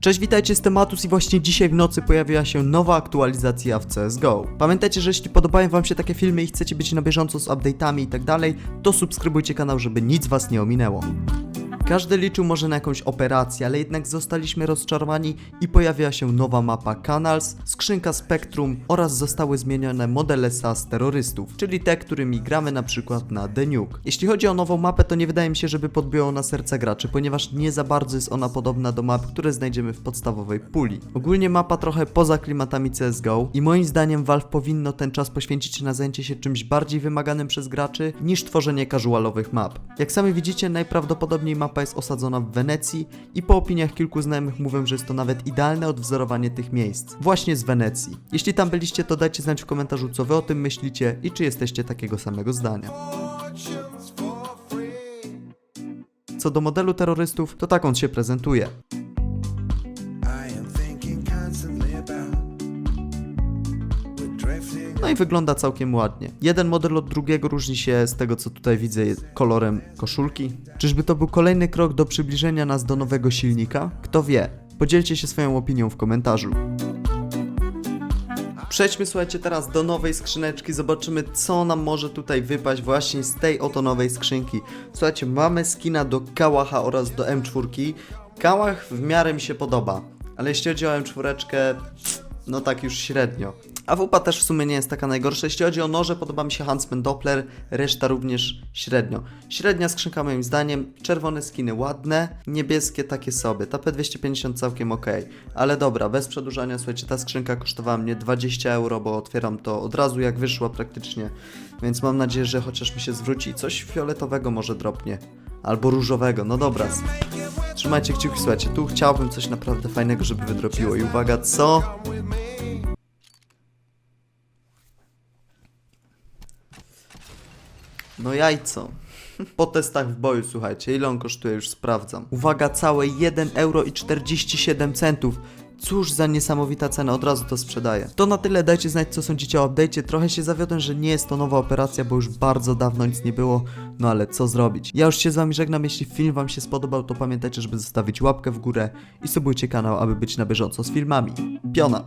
Cześć, witajcie z Tematus i właśnie dzisiaj w nocy pojawiła się nowa aktualizacja w CSGO. Pamiętajcie, że jeśli podobają wam się takie filmy i chcecie być na bieżąco z update'ami i tak dalej, to subskrybujcie kanał, żeby nic was nie ominęło. Każdy liczył może na jakąś operację, ale jednak zostaliśmy rozczarowani i pojawiła się nowa mapa Canals, skrzynka Spectrum oraz zostały zmienione modele SAS terrorystów, czyli te, którymi gramy na przykład na The Nuke. Jeśli chodzi o nową mapę, to nie wydaje mi się, żeby podbiło na serce graczy, ponieważ nie za bardzo jest ona podobna do map, które znajdziemy w podstawowej puli. Ogólnie mapa trochę poza klimatami CSGO i moim zdaniem Valve powinno ten czas poświęcić na zajęcie się czymś bardziej wymaganym przez graczy niż tworzenie casualowych map. Jak sami widzicie, najprawdopodobniej mapa jest osadzona w Wenecji i po opiniach kilku znajomych mówią, że jest to nawet idealne odwzorowanie tych miejsc. Właśnie z Wenecji. Jeśli tam byliście, to dajcie znać w komentarzu, co wy o tym myślicie i czy jesteście takiego samego zdania. Co do modelu terrorystów, to tak on się prezentuje. No i wygląda całkiem ładnie. Jeden model od drugiego różni się z tego, co tutaj widzę, kolorem koszulki. Czyżby to był kolejny krok do przybliżenia nas do nowego silnika? Kto wie? Podzielcie się swoją opinią w komentarzu. Przejdźmy, słuchajcie, teraz do nowej skrzyneczki. Zobaczymy, co nam może tutaj wypaść właśnie z tej oto nowej skrzynki. Słuchajcie, mamy skina do Kałacha oraz do M4. Kałach w miarę mi się podoba, ale jeśli chodzi o M4, no tak już średnio. A WP też w sumie nie jest taka najgorsza. Jeśli chodzi o noże, podoba mi się Huntsman Doppler, reszta również średnio. Średnia skrzynka moim zdaniem, czerwone skiny ładne, niebieskie takie sobie. Ta P250 całkiem ok. Ale dobra, bez przedłużania, słuchajcie, ta skrzynka kosztowała mnie 20 euro, bo otwieram to od razu jak wyszła praktycznie. Więc mam nadzieję, że chociaż mi się zwróci. Coś fioletowego może dropnie. Albo różowego, no dobra. Trzymajcie kciuki, słuchajcie, tu chciałbym coś naprawdę fajnego, żeby wydropiło. I uwaga, co? No jajco. Po testach w boju, słuchajcie, ile on kosztuje, już sprawdzam. Uwaga, całe 1 euro i 47 centów. Cóż za niesamowita cena, od razu to sprzedaję. To na tyle, dajcie znać co sądzicie o update'cie. Trochę się zawiodłem, że nie jest to nowa operacja, bo już bardzo dawno nic nie było. No ale co zrobić? Ja już się z wami żegnam, jeśli film wam się spodobał, to pamiętajcie, żeby zostawić łapkę w górę i subujcie kanał, aby być na bieżąco z filmami. Piona!